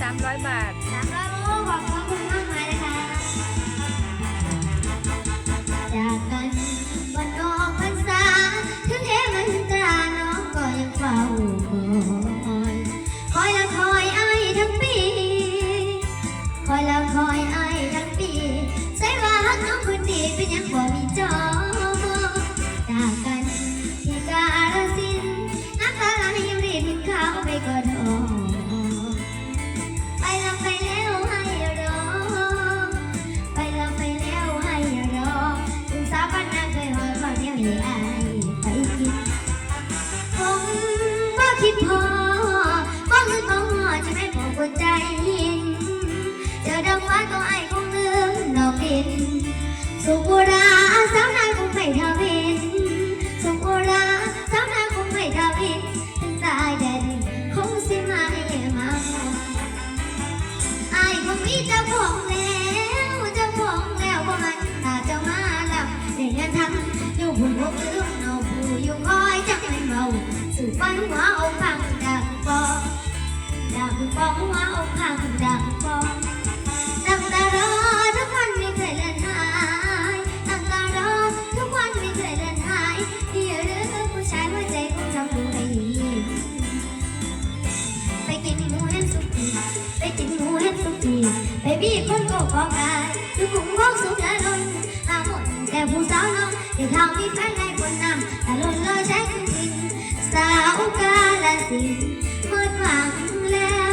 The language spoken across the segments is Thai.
สามร้อยบาทสามร้อยบาทขอบคุณมากมายนะคะจากกันวันออกพรรษาทุกเทมันตาน้องก็ยังเฝ้าคอยคอยละคอยไอ้ทั้งปีคอยละคอยไอ้ทั้งปีใช่ว่าน้องคนดีเป็นยังบ่มีจอ คือเธอก็คือต้องหอจะไม่พอกดใจเจอดังว่าตัวไอ้คงลืมดอกดินสุกุระ con ai tôi cũng gót xuống lá lôi là một kẻ phù sao non để thao đi phải này buồn nằm. Là lôi lôi trái tim sao ca là gì? Mất vàng leo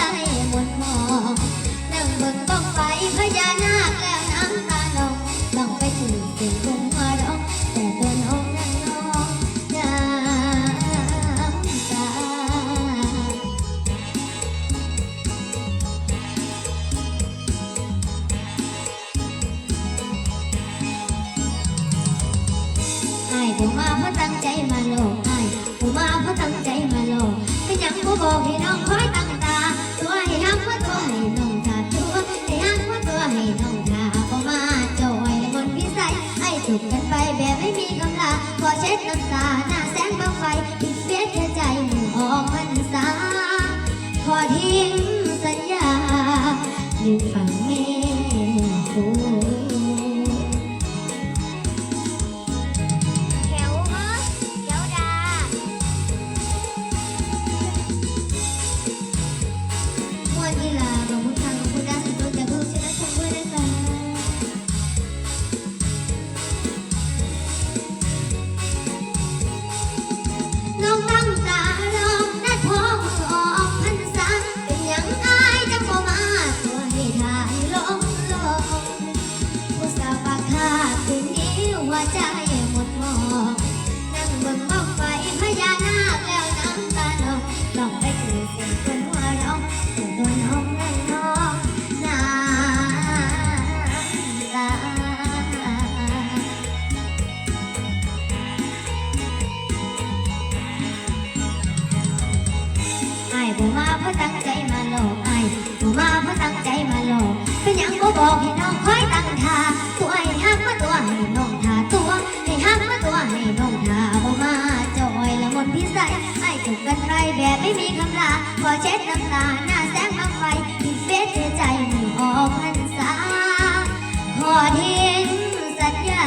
ใจหมดหมองนั่งเบิ่งบ้องไฟพญานาคแล้วน้ำตาลงลองไปถึงเสียงคงมาร้องแต่ตัวน้องนั่งนองน้ำตา ไอ้ผมมาเพราะตั้งใจมาหลอกไอ้ผมมาเพราะตั้งใจมาหลอกเป็นหยังบ่บอกให้น้องคอย ไอ้ถูกกันไปแบบไม่มีกำลังขอเช็ดน้ำตาหน้าแสงบังไฟปิดเสียแค่ใจมือออกพรรษาขอทิ้งสัญญาอยู่ฝั่ง เช็ดน้ำตาหน้าแสงบังไฟปิดเฟซใจมือออกพรรษาขอทิ้งสัญญา